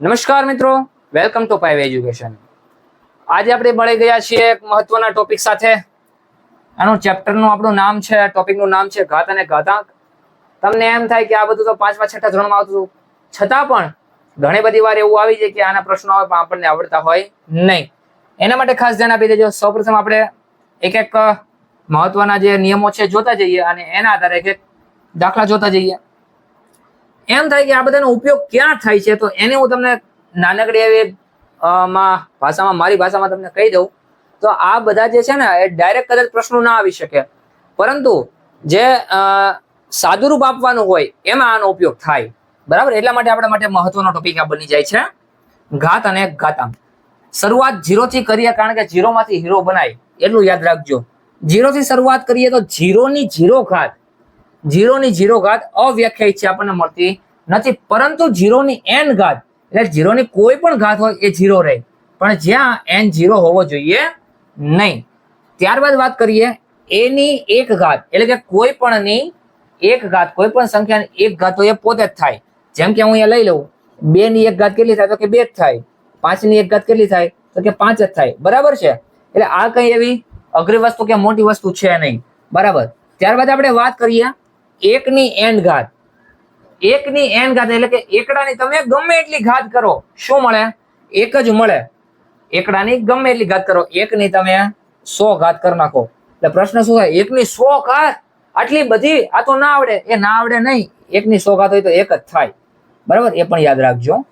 નમસ્કાર મિત્રો welcome to પાઇવ education આજે આપણે મળી ગયા છીએ એક મહત્વના ટોપિક સાથે. આનું ચેપ્ટરનું આપણું નામ છે ટોપિકનું નામ છે ઘાત અને ઘાતાંક. તમને એમ થાય કે આ બધું તો પાંચમા છઠ્ઠા ધોરણમાં આવતું. છતાં પણ ઘણી બધી વાર એવું આવી જાય કે આના પ્રશ્નો આવે પણ આપણને આવડતા હોય નહીં. એના માટે ખાસ ધ્યાન આપી દેજો. સૌપ્રથમ આપણે એક એક મહત્વના જે નિયમો છે જોતા જઈએ અને એના આધારે એક દાખલા જોતા જઈએ. એમ થાય કે આ બધાનો ઉપયોગ ક્યાં થાય છે? તો એને હું તમને નાનકડી એવી માં ભાષામાં, મારી ભાષામાં તમને કહી દઉં. તો આ બધા જે છે ને, એ ડાયરેક્ટ કદાચ પ્રશ્નો ના આવી શકે. પરંતુ જે સાદુરૂપ આપવાનું હોય, એમાં આનો ઉપયોગ થાય. બરાબર? એટલા માટે આપણા માટે મહત્વનો ટોપિક આ બની જાય છે. ઘાત અને ઘાતાંક. શરૂઆત જીરોથી કરીએ કારણ કે જીરોમાંથી હીરો બનાય. એટલું યાદ રાખજો. જીરોથી શરૂઆત કરીએ તો ઝીરોની ઝીરો ઘાત. ઝીરોની ઝીરો ઘાત અવ્યાખ્યાયિત છે, આપણને મળતી નથી. પરંતુ જીરોની એન ઘાત, એટલે જીરોની કોઈ પણ ઘાત હોય એ ઝીરો રહે. પણ જ્યાં એન ઝીરો હોવો જોઈએ નહીં. ત્યારબાદ વાત કરીએ, એની એક ઘાત, એટલે કે કોઈ પણની એક ઘાત, કોઈ પણ સંખ્યાની એક ઘાત હોય એ પોતે જ થાય. જેમ કે હું અહીંયા લઈ લઉં બે ની એક ઘાત કેટલી થાય? તો કે બે જ થાય. પાંચની એક ઘાત કેટલી થાય? તો કે પાંચ જ થાય. બરાબર છે? એટલે આ કઈ એવી અઘરી વસ્તુ કે મોટી વસ્તુ છે નહીં. બરાબર. ત્યારબાદ આપણે વાત કરીએ એકની એન ઘાત. એકની એન ઘાત એટલે કે એકડાની તમે ગમે એટલી ઘાત કરો. શું મળે? એક જ મળે. એકડાની ગમે એટલી ઘાત કરો. એકની તમે સો ઘાત કરી નાખો. એટલે પ્રશ્ન શું થાય? એકની સો ઘાત આટલી બધી આ તો ના આવડે. એ ના આવડે નહીં. એકની સો ઘાત હોય તો એક જ થાય. બરાબર? એ પણ યાદ રાખજો.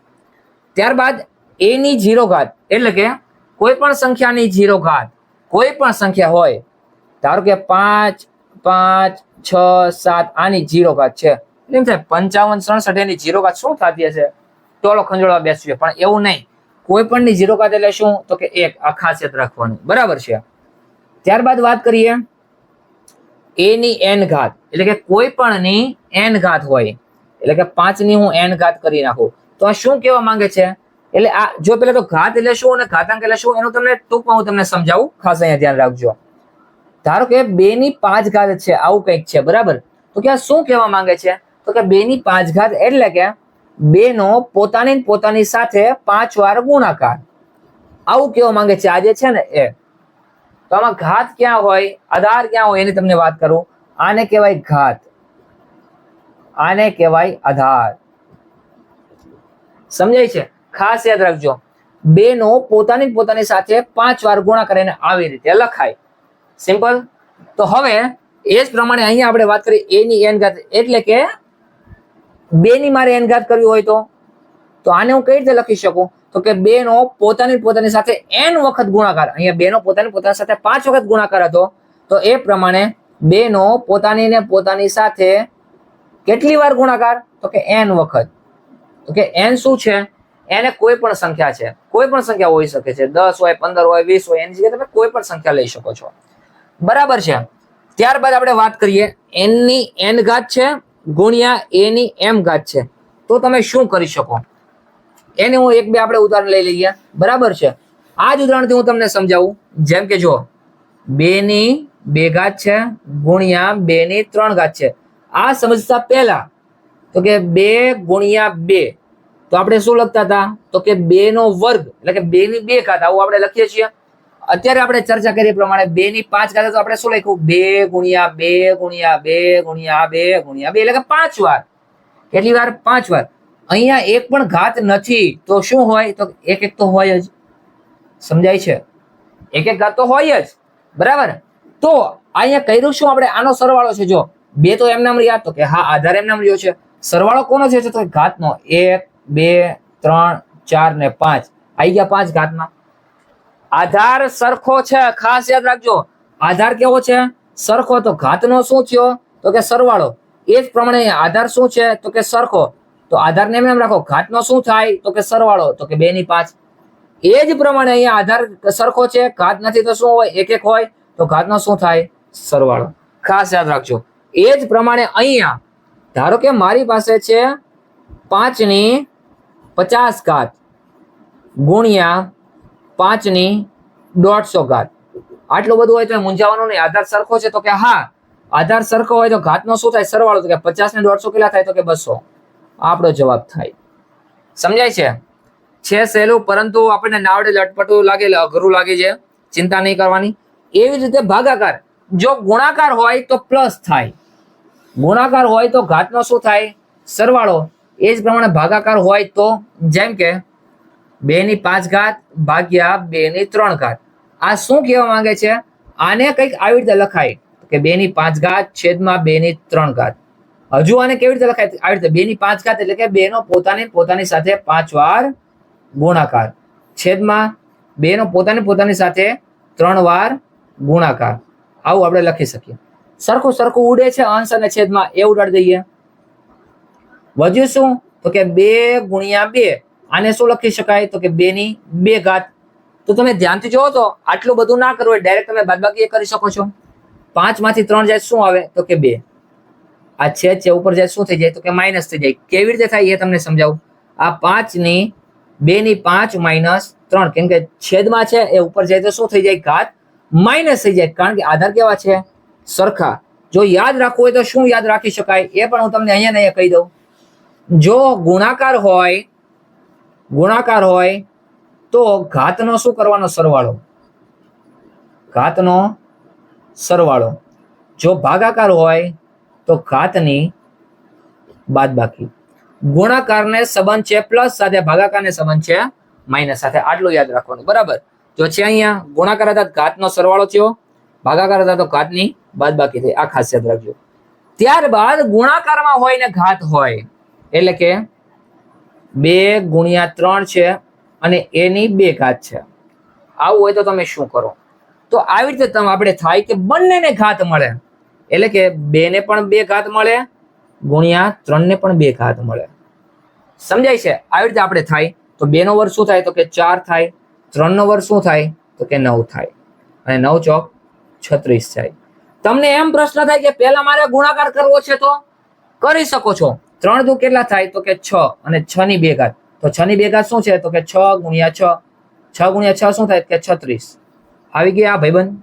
ત્યારબાદ એની જીરો ઘાત. એટલે કે કોઈ પણ સંખ્યાની જીરો ઘાત. કોઈ પણ સંખ્યા હોય. ધારો કે પાંચ પાંચ છ, સાત, આની જીરો ઘાત છે. એમ થાય, પંચાવન સડસઠ એની જીરો ઘાત શું થતી હશે ટોલો ખંજોળવા બેસવી પણ એવું નહીં. કોઈ પણ ની જીરો ઘાત એટલે શું? તો કે એક, આ ખાસિયત રાખવાનું. બરાબર છે? ત્યારબાદ વાત કરીએ. એની એન ઘાત. એટલે કે કોઈ પણની એન ઘાત હોય. એટલે કે પાંચની હું એન ઘાત કરી નાખું. તો આ શું કહેવા માંગે છે? એટલે આ, જો પેલા તો ઘાત એટલે શું અને ઘાતાંક એટલે શું? એનું તમને ટૂંકમાં હું તમને સમજાવું. ખાસ અહીંયા ધ્યાન રાખજો. ધારો કે બે ની પાંચ ઘાત છે, આવું કંઈક છે, બરાબર? તો કે શું કહેવા માંગે છે? તો કે બે ની પાંચ ઘાત એટલે કે બે નો પોતાની પોતાની સાથે પાંચ વાર ગુણાકાર. આવું કહેવા માંગે છે, આજે છે ને એ. તો આમાં ઘાત ક્યાં હોય, આધાર ક્યાં હોય, એની તમને વાત કરું. આને કહેવાય ઘાત. આને કહેવાય આધાર. સમજાય છે? ખાસ યાદ રાખજો. બે નો પોતાની પોતાની સાથે પાંચ વાર ગુણાકાર એને આવી રીતે લખાય. સિમ્પલ તો હવે એ જ પ્રમાણે અહીંયા આપણે વાત કરી એ ની એન ઘાત, એટલે કે બે ની મારે એન ઘાત કરવી હોય તો? તો આને હું કઈ રીતે લખી શકું? તો કે બે નો પોતાની પોતાની સાથે એન વખત ગુણાકાર, અહીંયા બે નો પોતાની પોતાની સાથે પાંચ વખત ગુણાકાર હતો, તો એ પ્રમાણે બે નો પોતાની ને પોતાની સાથે કેટલી વાર ગુણાકાર? તો કે એન વખત. તો કે એન શું છે? એને કોઈ પણ સંખ્યા છે. કોઈ પણ સંખ્યા હોઈ શકે છે. દસ હોય, પંદર હોય, વીસ હોય, એની જગ્યાએ તમે કોઈ પણ સંખ્યા લઈ શકો છો. બરાબર છે. ત્યારબાદ આપણે વાત કરીએ એનની એન ઘાત છે ગુણ્યા એની એમ ઘાત છે. તો તમે શું કરી શકો? એને હું એક બે આપણે ઉદાહરણ લઈ લઈએ. બરાબર છે. આ જ ઉદાહરણથી હું તમને સમજાવું. જેમ કે જો બે ની બે ઘાત છે ગુણ્યા બે ની ત્રણ ઘાત છે. આ સમજતા પહેલા તો કે બે ગુણ્યા બે. તો આપણે શું લખતા હતા? તો કે બે નો વર્ગ, એટલે કે બે ની બે ઘાત. આવું આપણે લખીએ છીએ. અત્યારે આપણે ચર્ચા કરી પ્રમાણે બે ની પાંચ ઘાત તો આપણે શું લખ્યું? બે ગુણ્યા બે ગુણ્યા બે ગુણ્યા બે ગુણ્યા બે, એટલે કે પાંચ વાર. કેટલી વાર? પાંચ વાર. અહીંયા એક પણ ઘાત નથી, તો શું હોય? તો એક એક તો હોય જ. સમજાય છે? એક એક ઘાત તો હોય જ. બરાબર? તો અહીંયા કર્યું શું? આપણે આનો સરવાળો છે, જો. બે તો એમ નામ રહ્યા, તો કે હા, આધાર એમ નામ રહ્યો છે. સરવાળો કોનો છે? તો ઘાતનો. એક, બે, ત્રણ, ચાર ને પાંચ. આવી ગયા પાંચ ઘાતમાં આધાર સરખો છે, ખાસ યાદ રાખજો. આધાર કેવો છે? સરખો તો ઘાતનો શું થયો? તો કે સરવાળો. એ જ પ્રમાણે આધાર શું છે? તો કે સરખો. તો આધારને એમ રાખો, ઘાતનો શું થાય? તો કે સરવાળો. તો કે બે ની પાંચ. એ જ પ્રમાણે અહીંયા આધાર સરખો છે, ઘાત નથી તો શું હોય? એક એક હોય. તો ઘાતનો શું થાય? સરવાળો. ખાસ યાદ રાખજો. એ જ પ્રમાણે અહીંયા, ધારો કે મારી પાસે છે પાંચની પચાસ ઘાત ગુણ્યા પાંચની દોઢસો ઘાત. આટલું બધું હોય તો મૂંઝાવાનું નહીં. આધાર સરખો છે તો કે હા, આધાર સરખો હોય તો ઘાતનો શું થાય? સરવાળો તો કે પચાસ ને દોઢસો કેટલા થાય તો કે બસો. આપણો જવાબ થાય. સમજાય છે? છે સહેલું, પરંતુ આપણને નાવડે લટપટું લાગે, અઘરું લાગે છે. ચિંતા નહીં કરવાની. એવી રીતે ભાગાકાર. જો ગુણાકાર હોય તો પ્લસ થાય. ગુણાકાર હોય તો ઘાતનો શું થાય? સરવાળો. એ જ પ્રમાણે ભાગાકાર હોય તો જેમ કે બે ની પાંચ ઘાત ભાગ્યા બે ની ત્રણ ઘાત. આ શું કહેવા માંગે છે? આને કંઈક આવી રીતે લખાય કે બે ની પાંચ ઘાત છેદમાં બે ની ત્રણ ઘાત. હજુ આને કેવી રીતે લખાય? આવી રીતે બે ની પાંચ ઘાત એટલે કે બે નો પોતાની પોતાની સાથે પાંચ વાર ગુણાકાર. છેદમાં બે નો પોતાની પોતાની સાથે ત્રણ વાર ગુણાકાર. આવું આપણે લખી શકીએ. સરખું સરખું ઉડે છે અંશ અને છેદમાં. એ ઉડાડી દઈએ. વધ્યું શું? તો કે બે ગુણ્યા બે. આને શું લખી શકાય? તો કે બે ની બે ઘાત. તો તમે ધ્યાનથી જોવો તો આટલું બધું ના કરવું ડાયરેક્ટ તમે બાદબાકી કરી શકો છો. પાંચમાંથી ત્રણ જાય શું આવે? તો કે બે. આ છેદ છે, ઉપર જાય શું થઈ જાય? તો કે માઇનસ થઈ જાય. કેવી રીતે થાય એ તમને સમજાવું. આ પાંચની બે ની પાંચ માઇનસ ત્રણ. કેમ કે છેદમાં છે, એ ઉપર જાય તો શું થઈ જાય? ઘાત. માઇનસ થઈ જાય. કારણ કે આધાર કેવા છે? સરખા. જો યાદ રાખવું હોય તો શું યાદ રાખી શકાય? એ પણ હું તમને અહીંયા ને અહીંયા કહી દઉં. જો ગુણાકાર હોય ગુણાકાર હોય તો ઘાતનો શું કરવાનો? સરવાળો. ઘાતનો સરવાળો. જો ભાગાકાર હોય તો ઘાતની બાદબાકી. ગુણાકારને સંબંધ છે પ્લસ સાથે ભાગાકારને સંબંધ છે માઇનસ સાથે. આટલું યાદ રાખવાનું. બરાબર? જો છે અહીંયા, ગુણાકાર હતા ઘાતનો સરવાળો થયો. ભાગાકાર હતા તો ઘાતની બાદબાકી થઈ. આ ખાસ યાદ રાખજો. ત્યારબાદ ગુણાકારમાં હોય ને ઘાત હોય, એટલે કે બે ગુણ્યા ત્રણ છે અને એની બે ઘાત છે. આવું હોય તો તમે શું કરો? તો આવી રીતે તમે આપણે થાય કે બંનેને ઘાત મળે. એટલે કે બે ને પણ બે ઘાત મળે, ગુણ્યા ત્રણ ને પણ બે ઘાત મળે. સમજાય છે? આવી રીતે આપણે થાય. તો બે નો શું થાય? તો કે ચાર થાય. ત્રણ નો વર્ગ શું થાય? તો કે નવ થાય. અને નવ ચોક છત્રીસ થાય. તમને એમ પ્રશ્ન થાય કે પહેલા મારે ગુણાકાર કરવો છે તો? કરી શકો છો. ત્રણ દુ કેટલા થાય? તો કે છ. અને છ ની બે ઘાત. તો છ ની બે ઘાત શું છે? તો કે છ ગુણ્યા છ. છ ગુણ્યા છ શું થાય? કે છત્રીસ. આવી ગયા આ ભાઈબંધ.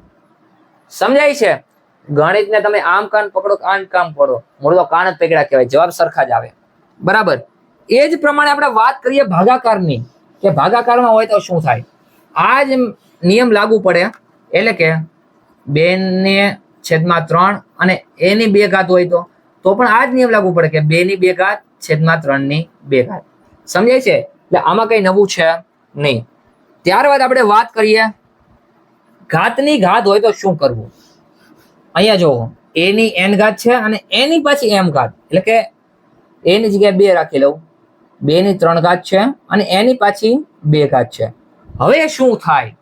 સમજાય છે? ગણિતને તમે આમ કાન પકડો આમ કામ પકડો. મૂળ કાન જ પેગડા કહેવાય. જવાબ સરખા જ આવે. બરાબર? એ જ પ્રમાણે આપણે વાત કરીએ ભાગાકારની. કે ભાગાકારમાં હોય તો શું થાય? આ જ નિયમ લાગુ પડે. એટલે કે બે ને છેદમાં ત્રણ અને એની બે ઘાત હોય તો? તો પણ આ જ નિયમ લાગુ પડે કે બે ની બે ઘાત, છેદમાં ત્રણની બે ઘાત. સમજાય છે? એટલે આમાં કઈ નવું છે નહીં. ત્યારબાદ આપણે વાત કરીએ, ઘાતની ઘાત હોય તો શું કરવું? અહીંયા જુઓ એ ની એન ઘાત છે અને એની પાછી એમ ઘાત. એટલે કે એની જગ્યાએ બે રાખી લઉં. બે ની ત્રણ ઘાત છે અને એની પાછી બે ઘાત છે. હવે શું થાય?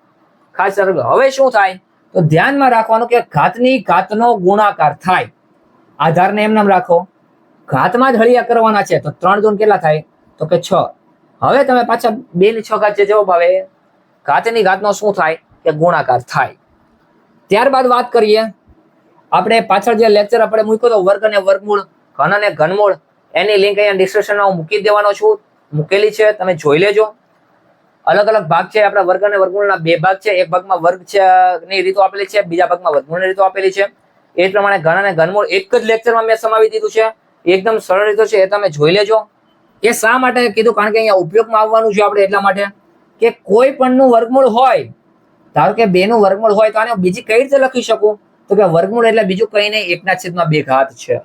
ખાસ હવે શું થાય? તો ધ્યાનમાં રાખવાનું કે ઘાતની ઘાતનો ગુણાકાર થાય. આધારને એમ નામ રાખો. ઘાતમાં જ હળિયા કરવાના છે, તો ત્રણ દોન કેટલા થાય? તો કે છ. હવે તમે પાછા બે ની છ ઘાત જે જવાબ આવે, ઘાતની ઘાતનો શું થાય? કે ગુણાકાર થાય. ત્યારબાદ વાત કરીએ. આપણે પાછળ જે લેક્ચર આપણે મૂક્યો તો વર્ગ અને વર્ગમૂળ, ઘન અને ઘનમૂળ, એની લિંક અહીંયા ડિસ્ક્રિપ્શનમાં હું મૂકી દેવાનો છું. મૂકેલી છે, તમે જોઈ લેજો. અલગ અલગ ભાગ છે, આપણા વર્ગ અને વર્ગમૂળના બે ભાગ છે. એક ભાગમાં વર્ગની રીતો આપેલી છે, બીજા ભાગમાં વર્ગમૂળની રીતો આપેલી છે. એ પ્રમાણે ઘન અને ઘનમૂળ એક જ લેક્ચરમાં મેં સમાવી દીધું છે. એકદમ સરળ રીતે છે, એ તમે જોઈ લેજો. એ શા માટે કીધું? કારણ કે અહીંયા ઉપયોગમાં આવવાનું છે આપણે એટલા માટે કે કોઈ પણનું વર્ગમૂળ હોય, ધારો કે બેનું વર્ગમૂળ હોય, તો આને બીજી કઈ રીતે લખી શકું? તો કે વર્ગમૂળ એટલે બીજું કઈ નહીં, એકના છેદમાં બે ઘાત છે.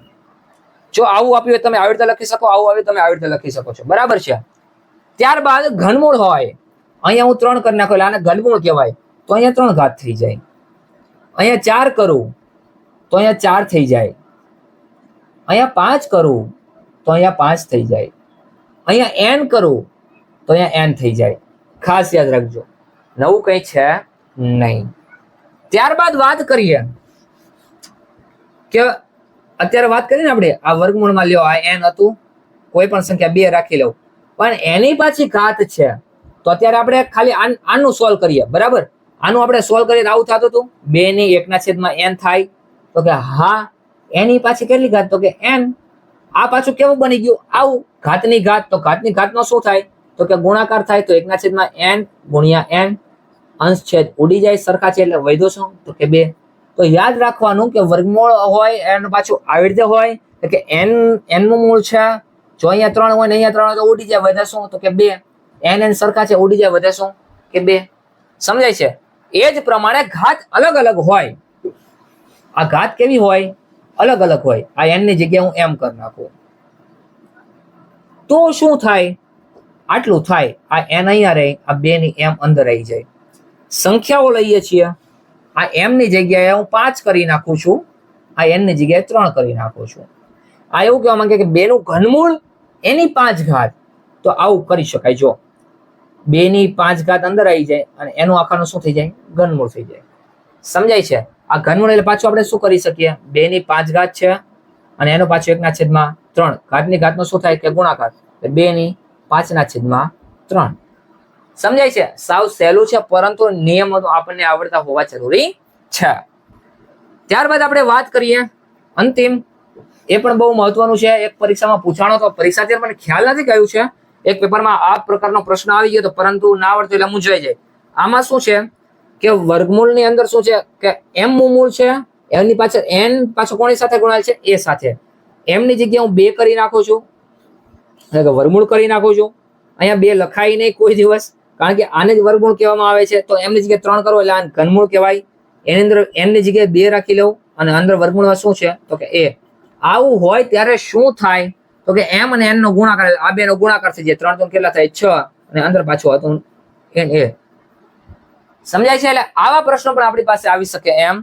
જો આવું આપ્યું તમે આવી રીતે લખી શકો, આવું આવ્યું તમે આવી રીતે લખી શકો છો. બરાબર છે? ત્યારબાદ ઘનમૂળ હોય, અહીંયા હું ત્રણ કરી નાખો, એટલે આને ઘનમૂળ કહેવાય. તો અહીંયા ત્રણ ઘાત થઈ જાય. અહીંયા ચાર કરું. તો અહીંયા ચાર થઈ જાય. અહીંયા પાંચ કરું, તો અહીંયા પાંચ થઈ જાય. અહીંયા એન કરું, તો અહીંયા એન થઈ જાય. ખાસ યાદ રાખજો. નવું કંઈ છે નહીં. ત્યારબાદ વાત કરીએ. કે અત્યારે વાત કરીએ ને આપણે, આ વર્ગમૂળમાં લ્યો, આ એન હતું. કોઈ પણ સંખ્યા બે રાખી લઉં. પણ એની પાછી ઘાત છે. તો અત્યારે આપણે ખાલી આનું સોલ્વ કરીએ. બરાબર? આનું આપણે સોલ્વ કરીએ આવું થતું હતું? બે ની એકના છેદમાં એન થાય. તો કે, હા, એની પાછી કેટલી ઘાત? તો કે એન આ પાછું કેવું બની ગયું? આવું, ઘાતની ઘાત. તો ઘાતની ઘાતનો શું થાય? તો કે ગુણાકાર થાય તો એકના છેદમાં એન ગુણ્યા એન અંશ છેદ ઉડી જાય સરખા છે એટલે વૈધો શું? તો કે બે. તો યાદ રાખવાનું કે વર્ગમૂળ હોય એનું પાછું આવી રીતે હોય, તો કે એન એનનું મૂળ છે. જો અહીંયા ત્રણ હોય ને અહીંયા ત્રણ હોય તો ઉડી જાય, વધે શું? તો કે બે. એન એન સરખા છે, ઉડી જાય, વધે શું? કે બે. સમજાય છે? એ જ પ્રમાણે ઘાત અલગ અલગ હોય. આ ઘાત કેવી હોય? અલગ અલગ હોય. આ એનની જગ્યાએ હું એમ કરી નાખું. તો શું થાય? આટલું થાય. આ એન અહીંયા રહે. આ બેની એમ અંદર આવી જાય. સંખ્યાઓ લઈએ છીએ. આ એમની જગ્યાએ હું પાંચ કરી નાખું છું. આ એનની જગ્યાએ ત્રણ કરી નાખું છું. આ એવું કહેવા માંગે કે બેનું ઘનમૂળ, એની પાંચ ઘાત. તો આવું કરી શકાય. જો, બેની પાંચ ઘાત અંદર આવી જાય અને એનું આખાનું શું થઈ જાય? ઘનમૂળ થઈ જાય. સમજાય છે? આ ઘનમૂળ એટલે પાછું આપણે શું કરી શકીએ? બે ની પાંચ ઘાત છે અને એનો પાછો એકના છેદમાં ત્રણ. ઘાતની ઘાતનો શું થાય? કે ગુણાકાર. એટલે બે ની પાંચના છેદમાં ત્રણ. સમજાય છે? સાવ સહેલું છે, પરંતુ નિયમો તો આપણને આવડતા હોવા જરૂરી છે. ત્યારબાદ આપણે વાત કરીએ અંતિમ. એ પણ બહુ મહત્વનું છે. એક પરીક્ષામાં પૂછાણો તો પરીક્ષા ત્યારે મને ખ્યાલ નથી કયું છે. એક પેપરમાં આ પ્રકારનો પ્રશ્ન આવી ગયો તો પરંતુ ના આવડતો એટલે મૂંઝાઈ જાય. આમાં શું છે? કે વર્ગમૂળની અંદર શું છે? કે એમ મૂળ છે એમની પાછળ એન પાછળ કોની સાથે ગુણાયેલ છે? એ સાથે. એમની જગ્યા હું બે કરી નાખું છું. એટલે વર્ગમૂળ કરી નાખું છું. અહીંયા બે લખાય નહીં કોઈ દિવસ. કારણ કે આને જ વર્ગમૂળ કહેવામાં આવે છે. તો એમની જગ્યાએ ત્રણ કરો એટલે આને ઘનમૂળ કહેવાય. એની અંદર એમની જગ્યાએ બે રાખી લઉં અને અંદર વર્ગમૂળમાં શું છે? તો કે એ આવું હોય ત્યારે શું થાય? તો કે એમ અને એનનો ગુણાકાર, આ બેનો ગુણાકાર થઈ જાય. ત્રણ ત્રણ કેટલા થાય? છ. અને અંદર પાછું હતું એન એ સમજાય છે? એટલે આવા પ્રશ્નો પણ આપણી પાસે આવી શકે એમ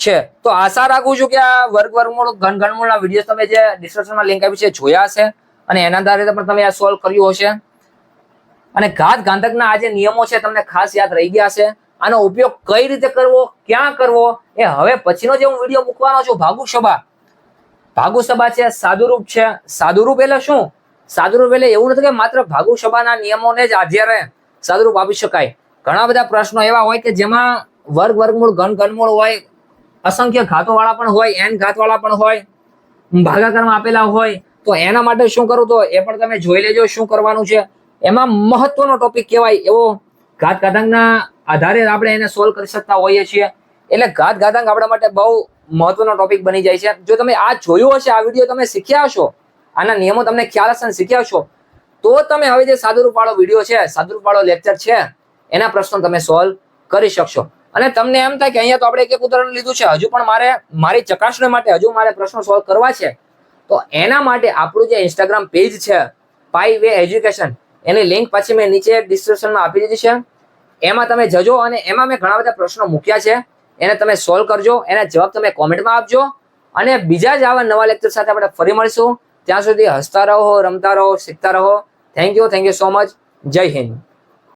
છે. તો આશા રાખું છું કે આ વર્ગ વર્ગમૂળ ઘન ઘનમૂળના વીડિયો તમે જે ડિસ્ક્રિપ્શનમાં લિંક આપી છે જોયા હશે અને એના આધારે પણ તમે આ સોલ્વ કર્યું હશે. અને ઘાત ગાંધકના આ જે નિયમો છે તમને ખાસ યાદ રહી ગયા છે આનો ઉપયોગ કઈ રીતે કરવો, ક્યાં કરવો, એ હવે પછીનો જે હું વીડિયો મૂકવાનો છું ભાગુ સભા ભાગુ સભા છે, સાદુરૂપ છે. સાદુરૂપ એટલે શું? સાદુરૂપ એટલે એવું નથી કે માત્ર ભાગુ સભાના નિયમોને જ આધારે સાદુરૂપ આપી શકાય. ઘણા બધા પ્રશ્નો એવા હોય કે જેમાં વર્ગ, વર્ગમૂળ, ઘન, ઘનમૂળ હોય, અસંખ્ય ઘાતો વાળા પણ હોય એન ઘાત વાળા પણ હોય, ભાગાકારમાં આપેલા હોય, તો એના માટે શું કરવું તો એ પણ તમે જોઈ લેજો શું કરવાનું છે. એમાં મહત્વનો ટોપિક કહેવાય એવો ઘાત ઘાતાંકના આધારે આપણે એને સોલ્વ કરી શકતા હોઈએ છીએ. એટલે ઘાત ઘાતાંક આપણા માટે બહુ મહત્વનો ટોપિક બની જાય છે. જો તમે આ જોયું હશે, આ વીડિયો તમે શીખ્યા હશો, આના નિયમો તમને ખ્યાલ હશે શીખ્યા હશો, તો તમે હવે જે સાદુરૂપ વાળો વીડિયો છે, સાદુરૂપ લેક્ચર છે એના પ્રશ્નો તમે સોલ્વ કરી શકશો. અને તમને એમ થાય કે અહીંયા તો આપણે એક એક ઉદાહરણ લીધું છે, હજુ પણ મારે, મારી ચકાસણી માટે હજુ મારે પ્રશ્નો સોલ્વ કરવા છે. તો એના માટે આપણું જે ઇન્સ્ટાગ્રામ પેજ છે પાઈ વે એજ્યુકેશન એની લિંક પછી મેં નીચે ડિસ્ક્રિપ્શનમાં આપી દીધી છે. એમાં તમે જજો અને એમાં મેં ઘણા બધા પ્રશ્નો મૂક્યા છે. એને તમે સોલ્વ કરજો, એના જવાબ તમે કોમેન્ટમાં આપજો. અને બીજા જ આવા નવા લેક્ચર સાથે આપણે ફરી મળીશું. ત્યાં સુધી હસતા રહો, રમતા રહો, શીખતા રહો. Thank you thank you so much જય હિન્દ.